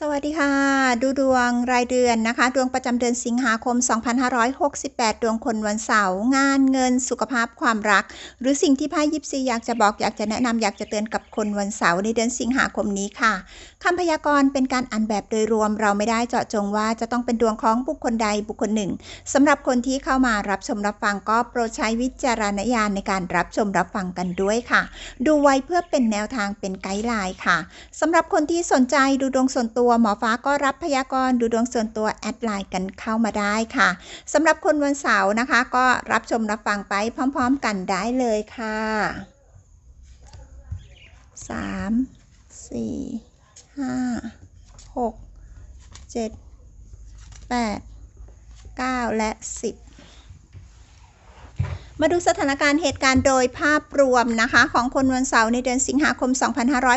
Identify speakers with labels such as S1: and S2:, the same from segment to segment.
S1: สวัสดีค่ะ ดูดวงรายเดือนนะคะ ดวงประจำเดือนสิงหาคม 2568 ดวงคนวันเสาร์งานเงินสุขภาพความรัก หรือสิ่งที่ไพ่ยิปซีอยากจะบอกอยากจะแนะนำอยากจะเตือนกับคนวันเสาร์ในเดือนสิงหาคมนี้ค่ะคำพยากรณ์เป็นการอ่านแบบโดยรวมเราไม่ได้เจาะจงว่าจะต้องเป็นดวงของบุคคลใดบุคคลหนึ่งสำหรับคนที่เข้ามารับชมรับฟังก็โปรดใช้วิจารณญาณในการรับชมรับฟังกันด้วยค่ะ ดูไว้เพื่อเป็นแนวทางเป็นไกด์ไลน์ค่ะสำหรับคนที่สนใจดูดวงส่วนตัวัวหมอฟ้าก็รับพยากรณ์ดูดวงส่วนตัวแอดไลน์กันเข้ามาได้ค่ะสำหรับคนวันเสาร์นะคะ ก็รับชมรับฟังไปพร้อม ๆ กันได้เลยค่ะสามสี่ห้าหกเจ็ดแปดเก้าและสิบ มาดูสถานการณ์เหตุการณ์โดยภาพรวมนะคะ ของคนวันเสาร์ในเดือนสิงหาคม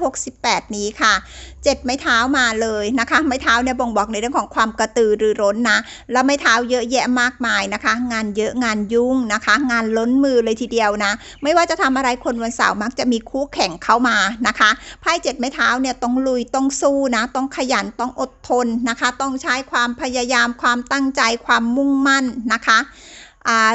S1: 2568 นี้ค่ะ 7 ไม้เท้ามาเลยนะคะ ไม้เท้าเนี่ยบ่งบอกในเรื่องของความกระตือรือร้นนะ แล้วไม้เท้าเยอะแยะมากมายนะคะ งานเยอะงานยุ่งนะคะ งานล้นมือเลยทีเดียวนะ ไม่ว่าจะทำอะไรคนวันเสาร์มักจะมีคู่แข่งเข้ามานะคะไพ่เจ็ดไม้เท้าเนี่ยต้องลุยต้องสู้นะ ต้องขยันต้องอดทนนะคะ ต้องใช้ความพยายามความตั้งใจความมุ่งมั่นนะคะ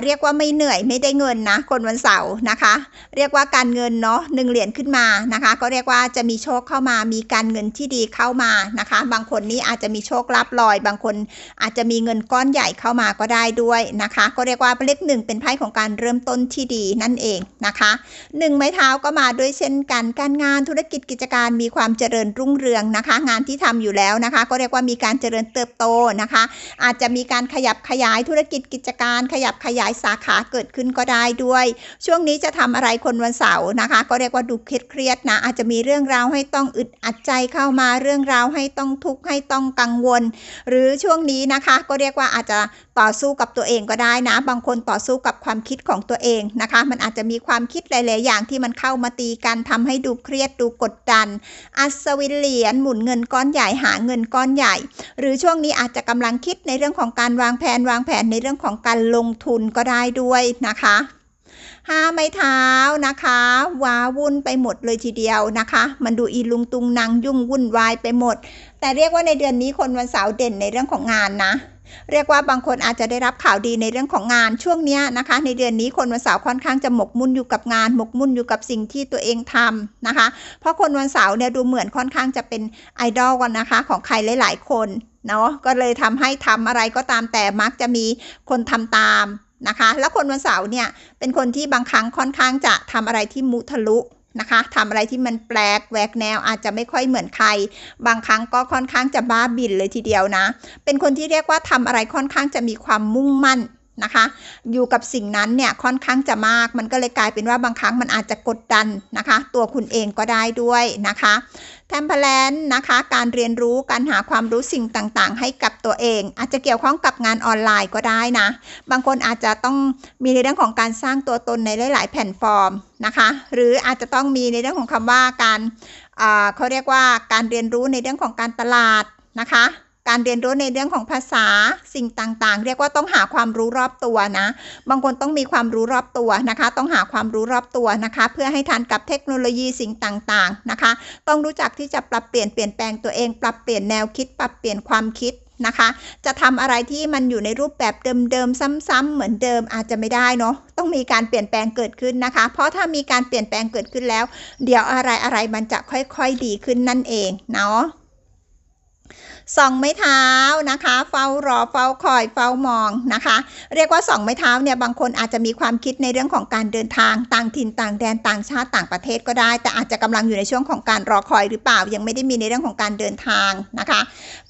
S1: เรียกว่าไม่เหนื่อยไม่ได้เงินนะคนวันเสาร์นะคะ เรียกว่าการเงินเนาะหนึ่งเหรียญขึ้นมานะคะ ก็เรียกว่าจะมีโชคเข้ามามีการเงินที่ดีเข้ามานะคะ บางคนนี้อาจจะมีโชคลาภลอย บางคนอาจจะมีเงินก้อนใหญ่เข้ามาก็ได้ด้วยนะคะ ก็เรียกว่าเลขหนึ่งเป็นไพ่ของการเริ่มต้นที่ดีนั่นเองนะคะหนึ่งไม้เท้าก็มาด้วยเช่นกันการงานธุรกิจกิจการมีความเจริญรุ่งเรืองนะคะ งานที่ทำอยู่แล้วนะคะ ก็เรียกว่ามีการเจริญเติบโตนะคะ อาจจะมีการขยับขยายธุรกิจกิจการขยับขยายสาขาเกิดขึ้นก็ได้ด้วย ช่วงนี้จะทำอะไรคนวันเสาร์นะคะ ก็เรียกว่าดูเครียดๆนะ อาจจะมีเรื่องราวให้ต้องอึดอัดใจเข้ามาเรื่องราวให้ต้องทุกข์ให้ต้องกังวล หรือช่วงนี้นะคะ ก็เรียกว่าอาจจะต่อสู้กับตัวเองก็ได้นะ บางคนต่อสู้กับความคิดของตัวเองนะคะ มันอาจจะมีความคิดหลาย ๆ อย่างที่มันเข้ามาตีกันทำให้ดูเครียดดูกดดัน อัศวินเหรียญหมุนเงินก้อนใหญ่หาเงินก้อนใหญ่ หรือช่วงนี้อาจจะกำลังคิดในเรื่องของการวางแผนวางแผนในเรื่องของการลงทุนก็ได้ด้วยนะคะห้าไม้เท้านะคะว้าวุ่นไปหมดเลยทีเดียวนะคะ มันดูอีลุงตุงนางยุ่งวุ่นวายไปหมด แต่เรียกว่าในเดือนนี้คนวันเสาร์เด่นในเรื่องของงานนะเรียกว่าบางคนอาจจะได้รับข่าวดีในเรื่องของงานช่วงนี้นะคะ ในเดือนนี้คนวันเสาร์ค่อนข้างจะหมกมุ่นอยู่กับงาน หมกมุ่นอยู่กับสิ่งที่ตัวเองทำนะคะ เพราะคนวันเสาร์เนี่ยดูเหมือนค่อนข้างจะเป็นไอดอลกันนะคะ ของใครหลาย ๆ คน เนาะก็เลยทำให้ทำอะไรก็ตามแต่มักจะมีคนทำตามนะคะ แล้วคนวันเสาร์เนี่ยเป็นคนที่บางครั้งค่อนข้างจะทำอะไรที่มุทะลุนะคะทำอะไรที่มันแปลกแหวกแนวอาจจะไม่ค่อยเหมือนใคร บางครั้งก็ค่อนข้างจะบ้าบินเลยทีเดียวนะ เป็นคนที่เรียกว่าทำอะไรค่อนข้างจะมีความมุ่งมั่น นะคะ อยู่กับสิ่งนั้นเนี่ยค่อนข้างจะมาก มันก็เลยกลายเป็นว่าบางครั้งมันอาจจะกดดันนะคะ ตัวคุณเองก็ได้ด้วยนะคะแทมเพลนนะคะ การเรียนรู้การหาความรู้สิ่งต่างๆ ให้กับตัวเอง อาจจะเกี่ยวข้องกับงานออนไลน์ก็ได้นะ บางคนอาจจะต้องมีในเรื่องของการสร้างตัวตนในหลาย ๆ แพลตฟอร์มนะคะ หรืออาจจะต้องมีในเรื่องของคำว่าการเขาเรียกว่าการเรียนรู้ในเรื่องของการตลาดนะคะ การเรียนรู้ในเรื่องของภาษาสิ่งต่างๆ เรียกว่าต้องหาความรู้รอบตัวนะ บางคนต้องมีความรู้รอบตัวนะคะ ต้องหาความรู้รอบตัวนะคะ เพื่อให้ทันกับเทคโนโลยีสิ่งต่างๆนะคะ ต้องรู้จักที่จะปรับเปลี่ยนเปลี่ยนแปลงตัวเอง ปรับเปลี่ยนแนวคิด ปรับเปลี่ยนความคิดนะคะ จะทำอะไรที่มันอยู่ในรูปแบบเดิมๆซ้ำๆเหมือนเดิมอาจจะไม่ได้เนาะต้องมีการเปลี่ยนแปลงเกิดขึ้นนะคะ เพราะถ้ามีการเปลี่ยนแปลงเกิดขึ้นแล้ว เดี๋ยวอะไรอะไรมันจะค่อยๆดีขึ้นนั่นเองเนาะ ส่องไม้เท้านะคะ เฝ้ารอเฝ้าคอยเฝ้ามองนะคะ เรียกว่าส่องไม้เท้าเนี่ยบางคนอาจจะมีความคิดในเรื่องของการเดินทางต่างถิ่นต่างแดนต่างชาติต่างประเทศก็ได้ แต่อาจจะกำลังอยู่ในช่วงของการรอคอยหรือเปล่า ยังไม่ได้มีในเรื่องของการเดินทางนะคะ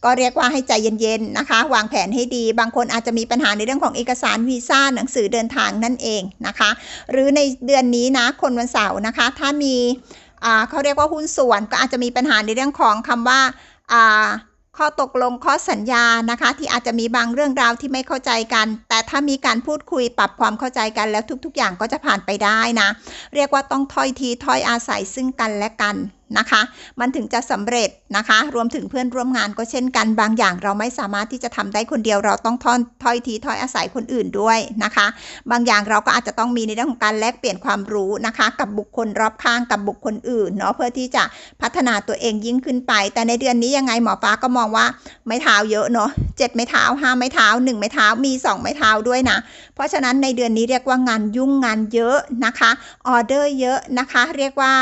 S1: ก็เรียกว่าให้ใจเย็นๆนะคะ วางแผนให้ดี บางคนอาจจะมีปัญหาในเรื่องของเอกสารวีซ่าหนังสือเดินทางนั่นเองนะคะ หรือในเดือนนี้นะคนวันเสาร์นะคะ ถ้ามีเขาเรียกว่าหุ้นส่วนก็อาจจะมีปัญหาในเรื่องของคำว่า ข้อตกลงข้อสัญญานะคะ ที่อาจจะมีบางเรื่องราวที่ไม่เข้าใจกัน แต่ถ้ามีการพูดคุยปรับความเข้าใจกันแล้วทุก ๆ อย่างก็จะผ่านไปได้นะ เรียกว่าต้องถ้อยทีถ้อยอาศัยซึ่งกันและกัน นะคะ มันถึงจะสำเร็จนะคะ รวมถึงเพื่อนร่วมงานก็เช่นกันบางอย่างเราไม่สามารถที่จะทำได้คนเดียวเราต้องทอนถ้อยทีถ้อยอาศัยคนอื่นด้วยนะคะ บางอย่างเราก็อาจจะต้องมีในเรื่องของการแลกเปลี่ยนความรู้นะคะ กับบุคคลรอบข้างกับบุคคลอื่นเนาะเพื่อที่จะพัฒนาตัวเองยิ่งขึ้นไป แต่ในเดือนนี้ยังไงหมอฟ้าก็มองว่าไม้เท้าเยอะเนาะเจ็ดไม้เท้าห้าไม้เท้าหนึ่งไม้เท้ามีสองไม้เท้าด้วยนะ เพราะฉะนั้นในเดือนนี้เรียกว่างานยุ่งงานเยอะนะคะออเดอร์เยอะนะคะ เรียกว่า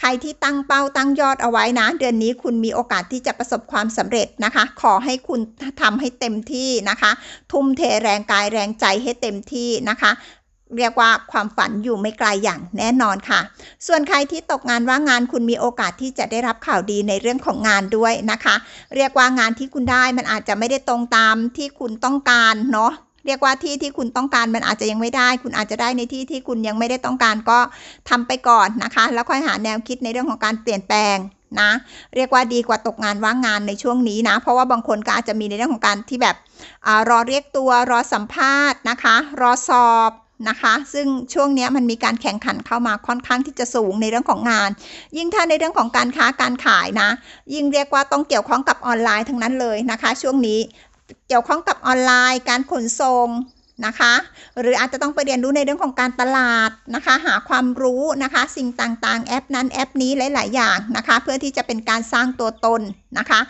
S1: ใครที่ตั้งเป้าตั้งยอดเอาไว้นะ เดือนนี้คุณมีโอกาสที่จะประสบความสำเร็จนะคะ ขอให้คุณทำให้เต็มที่นะคะ ทุ่มเทแรงกายแรงใจให้เต็มที่นะคะเรียกว่าความฝันอยู่ไม่ไกลอย่างแน่นอนค่ะ ส่วนใครที่ตกงานว่างงานคุณมีโอกาสที่จะได้รับข่าวดีในเรื่องของงานด้วยนะคะ เรียกว่างานที่คุณได้มันอาจจะไม่ได้ตรงตามที่คุณต้องการเนาะ เรียกว่าที่ที่คุณต้องการมันอาจจะยังไม่ได้ คุณอาจจะได้ในที่ที่คุณยังไม่ได้ต้องการก็ทำไปก่อนนะคะ แล้วค่อยหาแนวคิดในเรื่องของการเปลี่ยนแปลงนะเรียกว่าดีกว่าตกงานว่างงานในช่วงนี้นะ เพราะว่าบางคนก็อาจจะมีในเรื่องของการที่แบบอรอเรียกตัวรอสัมภาษณ์นะคะ รอสอบนะคะ ซึ่งช่วงนี้มันมีการแข่งขันเข้ามาค่อนข้างที่จะสูงในเรื่องของงาน ยิ่งถ้าในเรื่องของการค้าการขายนะ ยิ่งเรียกว่าต้องเกี่ยวข้องกับออนไลน์ทั้งนั้นเลยนะคะ ช่วงนี้ เกี่ยวข้องกับออนไลน์ การขนส่งนะคะ หรืออาจจะต้องไปเรียนรู้ในเรื่องของการตลาดนะคะ หาความรู้นะคะ สิ่งต่างๆ แอปนั้นแอปนี้หลาย ๆ อย่างนะคะ เพื่อที่จะเป็นการสร้างตัวตนนะคะ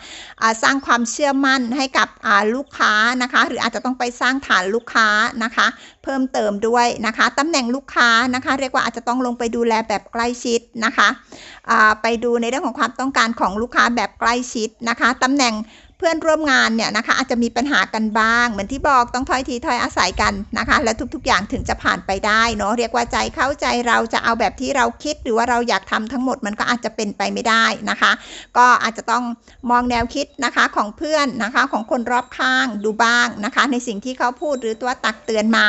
S1: สร้างความเชื่อมั่นให้กับลูกค้านะคะ หรืออาจจะต้องไปสร้างฐานลูกค้านะคะ เพิ่มเติมด้วยนะคะตำแหน่งลูกค้านะคะ เรียกว่าอาจจะต้องลงไปดูแลแบบใกล้ชิดนะคะ ไปดูในเรื่องของความต้องการของลูกค้าแบบใกล้ชิดนะคะตำแหน่ง เพื่อนร่วมงานเนี่ยนะคะอาจจะมีปัญหากันบ้าง เหมือนที่บอกต้องถ้อยทีถ้อยอาศัยกันนะคะ และทุกๆ อย่างถึงจะผ่านไปได้เนาะเรียกว่าใจเข้าใจเราจะเอาแบบที่เราคิด หรือว่าเราอยากทำทั้งหมดมันก็อาจจะเป็นไปไม่ได้นะคะ ก็อาจจะต้องมองแนวคิดนะคะของเพื่อนนะคะของคนรอบข้างดูบ้างนะคะ ในสิ่งที่เขาพูดหรือตัวตักเตือนมา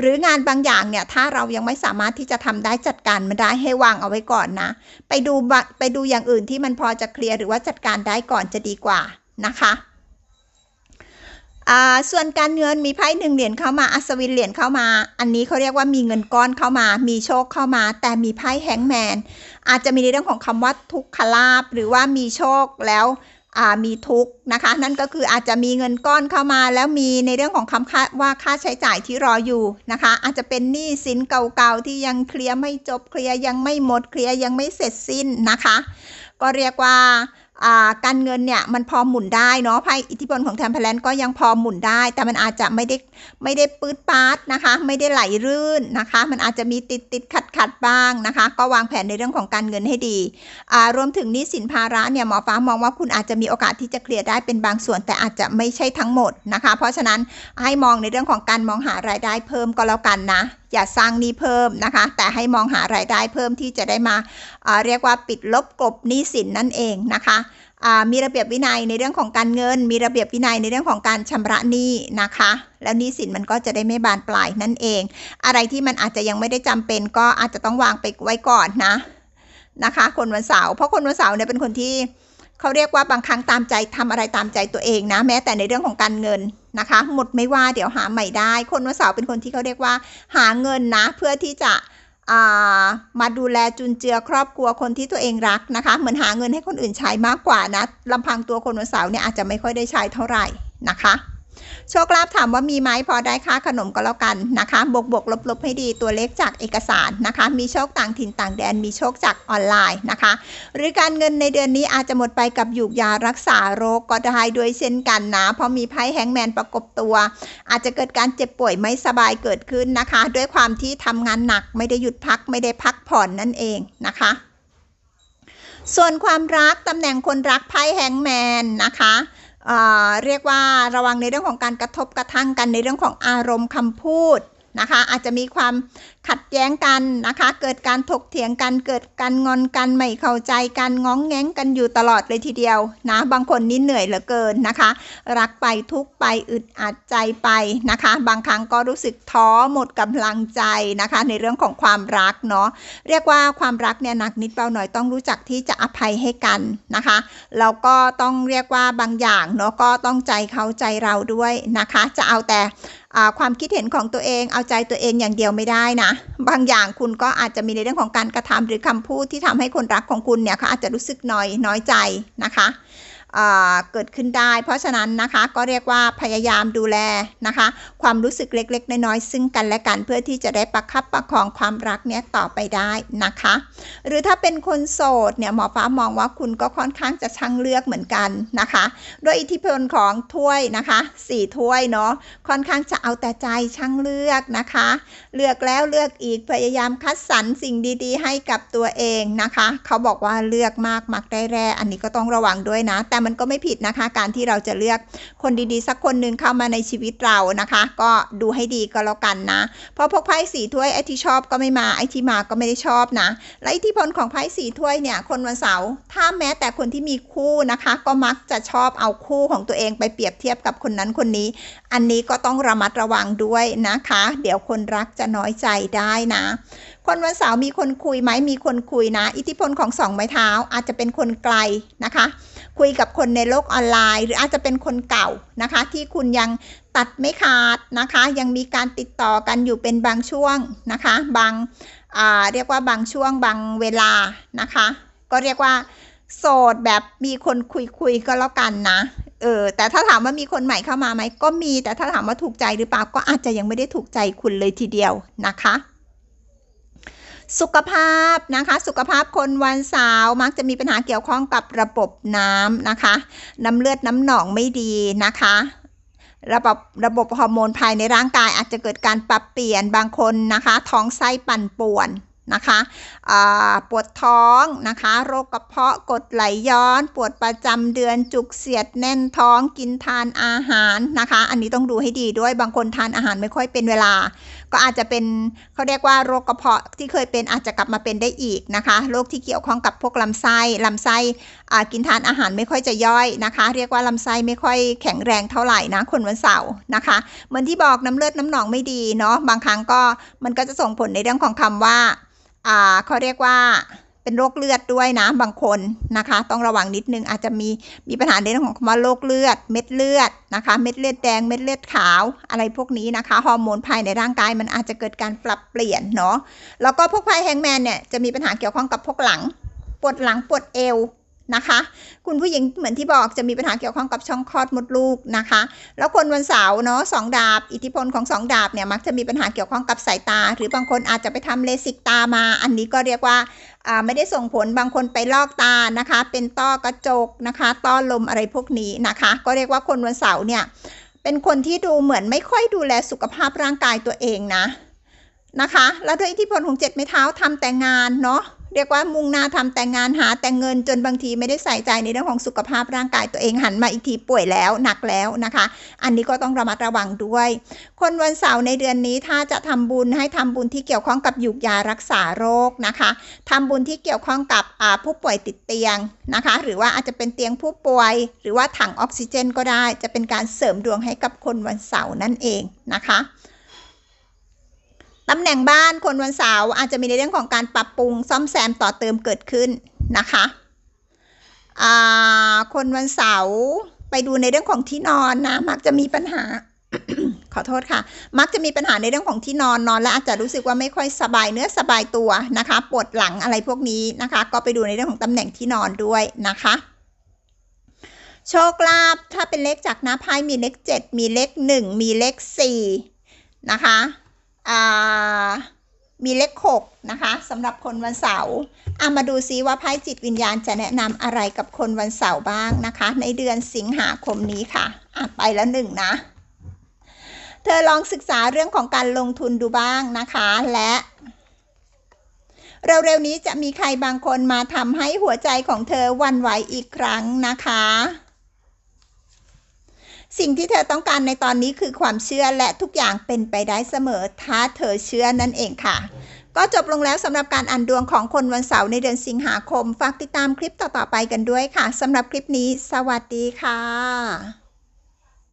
S1: หรืองานบางอย่างเนี่ยถ้าเรายังไม่สามารถที่จะทำได้จัดการมันได้ให้วางเอาไว้ก่อนนะ ไปดูไปดูอย่างอื่นที่มันพอจะเคลียร์หรือว่าจัดการได้ก่อนจะดีกว่า นะคะส่วนการเงินมีไพ่หนึ่งเหรียญเข้ามาอัศวินเหรียญเข้ามา อันนี้เขาเรียกว่ามีเงินก้อนเข้ามา มีโชคเข้ามา แต่มีไพ่แฮงแมนอาจจะมีในเรื่องของคำว่าทุกขลาบหรือว่ามีโชคแล้วมีทุกนะคะ นั่นก็คืออาจจะมีเงินก้อนเข้ามา แล้วมีในเรื่องของคำค่าว่าค่าใช้จ่ายที่รออยู่นะคะ อาจจะเป็นหนี้สินเก่าๆที่ยังเคลียร์ไม่จบเคลียร์ยังไม่หมดเคลียร์ยังไม่เสร็จสิ้นนะคะ ก็เรียกว่า การเงินเนี่ยมันพอหมุนได้เนาะไพ่อิทธิพลของแทมเพลนก็ยังพอหมุนได้ แต่มันอาจจะไม่ได้ไม่ได้ปื๊ดปาร์ตนะคะ ไม่ได้ไหลรื่นนะคะ มันอาจจะมีติดติดขัดขัดบ้างนะคะ ก็วางแผนในเรื่องของการเงินให้ดีรวมถึงนี้สินภาระเนี่ยหมอฟ้ามองว่าคุณอาจจะมีโอกาสที่จะเคลียร์ได้เป็นบางส่วน แต่อาจจะไม่ใช่ทั้งหมดนะคะ เพราะฉะนั้นให้มองในเรื่องของการมองหารายได้เพิ่มก็แล้วกันนะ อย่าสร้างหนี้เพิ่มนะคะ แต่ให้มองหารายได้เพิ่มที่จะได้มาเรียกว่าปิดลบกลบหนี้สินนั่นเองนะคะมีระเบียบวินัยในเรื่องของการเงิน มีระเบียบวินัยในเรื่องของการชำระหนี้นะคะ แล้วหนี้สินมันก็จะได้ไม่บานปลายนั่นเอง อะไรที่มันอาจจะยังไม่ได้จำเป็นก็อาจจะต้องวางไปไว้ก่อนนะนะคะ คนวันเสาร์เพราะคนวันเสาร์เนี่ยเป็นคนที่ เขาเรียกว่าบางครั้งตามใจทำอะไรตามใจตัวเองนะ แม้แต่ในเรื่องของการเงินนะคะ หมดไม่ว่าเดี๋ยวหาใหม่ได้ คนวันเสาร์เป็นคนที่เขาเรียกว่า หาเงินนะ เพื่อที่จะมาดูแลจุนเจือครอบครัวคนที่ตัวเองรักนะคะ เหมือนหาเงินให้คนอื่นใช้มากกว่านะลำพังตัวคนวันเสาร์เนี่ยอาจจะไม่ค่อยได้ใช้เท่าไหร่นะคะ โชคลาภถามว่ามีไหมพอได้ค่าขนมก็แล้วกันนะคะ บวกบวกลบลบให้ดีตัวเลขจากเอกสารนะคะ มีโชคต่างถิ่นต่างแดน มีโชคจากออนไลน์นะคะ หรือการเงินในเดือนนี้อาจจะหมดไปกับหยูกยารักษาโรคก็ได้ด้วยเช่นกันนะ เพราะมีไพ่แฮงแมนประกบตัว อาจจะเกิดการเจ็บป่วยไม่สบายเกิดขึ้นนะคะ ด้วยความที่ทำงานหนักไม่ได้หยุดพักไม่ได้พักผ่อนนั่นเองนะคะ ส่วนความรักตำแหน่งคนรักไพ่แฮงแมนนะคะ เรียกว่าระวังในเรื่องของการกระทบกระทั่งกันในเรื่องของอารมณ์คำพูดนะคะอาจจะมีความขัดแย้งกันนะคะ เกิดการถกเถียงกัน เกิดการงอนกันไม่เข้าใจกันง้องแง้งกันอยู่ตลอดเลยทีเดียวนะ บางคนนี่เหนื่อยเหลือเกินนะคะ รักไปทุกไปอึดอัดใจไปนะคะ บางครั้งก็รู้สึกท้อหมดกำลังใจนะคะ ในเรื่องของความรักเนาะเรียกว่าความรักเนี่ยหนักนิดเบาหน่อยต้องรู้จักที่จะอภัยให้กันนะคะแล้วก็ต้องเรียกว่าบางอย่างเนาะก็ต้องใจเขาใจเราด้วยนะคะ จะเอาแต่ความคิดเห็นของตัวเองเอาใจตัวเองอย่างเดียวไม่ได้นะบางอย่างคุณก็อาจจะมีในเรื่องของการกระทำหรือคำพูดที่ทำให้คนรักของคุณเนี่ยเขาอาจจะรู้สึกน้อยน้อยใจนะคะ เกิดขึ้นได้ เพราะฉะนั้นนะคะก็เรียกว่าพยายามดูแลนะคะ ความรู้สึกเล็ก ๆ น้อยๆซึ่งกันและกันเพื่อที่จะได้ประคับประคองความรักเนี้ยต่อไปได้นะคะ หรือถ้าเป็นคนโสดเนี่ยหมอฟ้ามองว่าคุณก็ค่อนข้างจะช่างเลือกเหมือนกันนะคะด้วยอิทธิพลของถ้วยนะคะสี่ถ้วยเนาะค่อนข้างจะเอาแต่ใจช่างเลือกนะคะ เลือกแล้วเลือกอีกพยายามคัดสรรสิ่งดีๆ ให้กับตัวเองนะคะ เขาบอกว่าเลือกมากมักได้แร่อันนี้ก็ต้องระวังด้วยนะแต่มันก็ไม่ผิดนะคะ การที่เราจะเลือกคนดีๆ สักคนหนึ่งเข้ามาในชีวิตเรานะคะ ก็ดูให้ดีก็แล้วกันนะ เพราะพวกไพ่สีถ้วยไอที่ชอบก็ไม่มาไอที่มาก็ไม่ได้ชอบนะ และอิทธิพลของไพ่สีถ้วยเนี่ย คนวันเสาร์ถ้าแม้แต่คนที่มีคู่นะคะ ก็มักจะชอบเอาคู่ของตัวเองไปเปรียบเทียบกับคนนั้นคนนี้ อันนี้ก็ต้องระมัดระวังด้วยนะคะ เดี๋ยวคนรักจะน้อยใจได้นะคนวันเสาร์มีคนคุยไหมมีคนคุยนะ อิทธิพลของสองไม้เท้าอาจจะเป็นคนไกลนะคะ คุยกับคนในโลกออนไลน์ หรืออาจจะเป็นคนเก่านะคะ ที่คุณยังตัดไม่ขาดนะคะ ยังมีการติดต่อกันอยู่เป็นบางช่วงนะคะ บางเรียกว่าบางช่วงบางเวลานะคะ ก็เรียกว่า โสดแบบมีคนคุยคุยก็แล้วกันนะเออแต่ถ้าถามว่ามีคนใหม่เข้ามาไหมก็มี แต่ถ้าถามว่าถูกใจหรือเปล่าก็อาจจะยังไม่ได้ถูกใจคุณเลยทีเดียวนะคะ สุขภาพนะคะ สุขภาพคนวันเสาร์มักจะมีปัญหาเกี่ยวข้องกับระบบน้ำนะคะ น้ำเลือดน้ำหนองไม่ดีนะคะ ระบบระบบฮอร์โมนภายในร่างกายอาจจะเกิดการปรับเปลี่ยนบางคนนะคะ ท้องไส้ปั่นป่วน นะคะปวดท้องนะคะ โรคกระเพาะกดไหลย้อน ปวดประจำเดือนจุกเสียดแน่นท้องกินทานอาหารนะคะ อันนี้ต้องดูให้ดีด้วยบางคนทานอาหารไม่ค่อยเป็นเวลา ก็อาจจะเป็นเขาเรียกว่าโรคกระเพาะที่เคยเป็นอาจจะกลับมาเป็นได้อีกนะคะโรคที่เกี่ยวข้องกับพวกลำไส้ลำไส้กินทานอาหารไม่ค่อยจะย่อยนะคะ เรียกว่าลำไส้ไม่ค่อยแข็งแรงเท่าไหร่นะคนวันเสาร์นะคะเหมือนที่บอกน้ำเลือดน้ำหนองไม่ดีเนาะบางครั้งก็มันก็จะส่งผลในเรื่องของคำว่า อ่าเขาเรียกว่าเป็นโรคเลือดด้วยนะบางคนนะคะ ต้องระวังนิดนึงอาจจะมีมีปัญหาในเรื่องของคำว่าโรคเลือด เม็ดเลือดนะคะ เม็ดเลือดแดงเม็ดเลือดขาวอะไรพวกนี้นะคะฮอร์โมนภายในร่างกายมันอาจจะเกิดการปรับเปลี่ยนเนาะแล้วก็พวกไพ่แฮงแมนเนี่ยจะมีปัญหาเกี่ยวข้องกับพวกหลัง ปวดหลังปวดเอว นะคะ คุณผู้หญิงเหมือนที่บอกจะมีปัญหาเกี่ยวข้องกับช่องคลอดมดลูกนะคะ แล้วคนวันเสาร์เนาะสองดาบ อิทธิพลของสองดาบเนี่ยมักจะมีปัญหาเกี่ยวข้องกับสายตา หรือบางคนอาจจะไปทำเลสิกตามา อันนี้ก็เรียกว่าไม่ได้ส่งผลบางคนไปลอกตานะคะ เป็นต้อกระจกนะคะต้อลมอะไรพวกนี้นะคะ ก็เรียกว่าคนวันเสาร์เนี่ยเป็นคนที่ดูเหมือนไม่ค่อยดูแลสุขภาพร่างกายตัวเองนะนะคะ แล้วด้วยอิทธิพลของเจ็ดไม้เท้าทำแต่งานเนาะ เรียกว่ามุ่งหน้าทำแต่งงานหาแต่งเงินจนบางทีไม่ได้ใส่ใจในเรื่องของสุขภาพร่างกายตัวเองหันมาอีกทีป่วยแล้วหนักแล้วนะคะ อันนี้ก็ต้องระมัดระวังด้วย คนวันเสาร์ในเดือนนี้ถ้าจะทำบุญให้ทำบุญที่เกี่ยวข้องกับยุกยารักษาโรคนะคะทำบุญที่เกี่ยวข้องกับผู้ป่วยติดเตียงนะคะ หรือว่าอาจจะเป็นเตียงผู้ป่วย หรือว่าถังออกซิเจน ก็ได้จะเป็นการเสริมดวงให้กับคนวันเสาร์นั่นเองนะคะ ตำแหน่งบ้านคนวันเสาร์อาจจะมีในเรื่องของการปรับปรุงซ่อมแซมต่อเติมเกิดขึ้นนะคะคนวันเสาร์ไปดูในเรื่องของที่นอนนะ มักจะมีปัญหา ขอโทษค่ะ มักจะมีปัญหาในเรื่องของที่นอนนอน แล้วอาจจะรู้สึกว่าไม่ค่อยสบายเนื้อสบายตัวนะคะปวดหลังอะไรพวกนี้นะคะ ก็ไปดูในเรื่องของตำแหน่งที่นอนด้วยนะคะโชคลาภถ้าเป็นเลขจากน้าไพ่มีเลข 7 มีเลข 1 มีเลข4นะคะ มีเลขหกนะคะสำหรับคนวันเสาร์อามาดูซิว่าไพ่จิตวิญญาณจะแนะนำอะไรกับคนวันเสาร์บ้างนะคะ ในเดือนสิงหาคมนี้ค่ะอะไปแล้วหนึ่งนะ เธอลองศึกษาเรื่องของการลงทุนดูบ้างนะคะ และเร็วๆนี้จะมีใครบางคนมาทำให้หัวใจของเธอวันไหวอีกครั้งนะคะ สิ่งที่เธอต้องการในตอนนี้คือความเชื่อและทุกอย่างเป็นไปได้เสมอ ถ้าเธอเชื่อนั่นเองค่ะ ก็จบลงแล้วสำหรับการอ่านดวงของคนวันเสาร์ในเดือนสิงหาคม ฝากติดตามคลิปต่อๆไปกันด้วยค่ะสำหรับคลิปนี้ สวัสดีค่ะ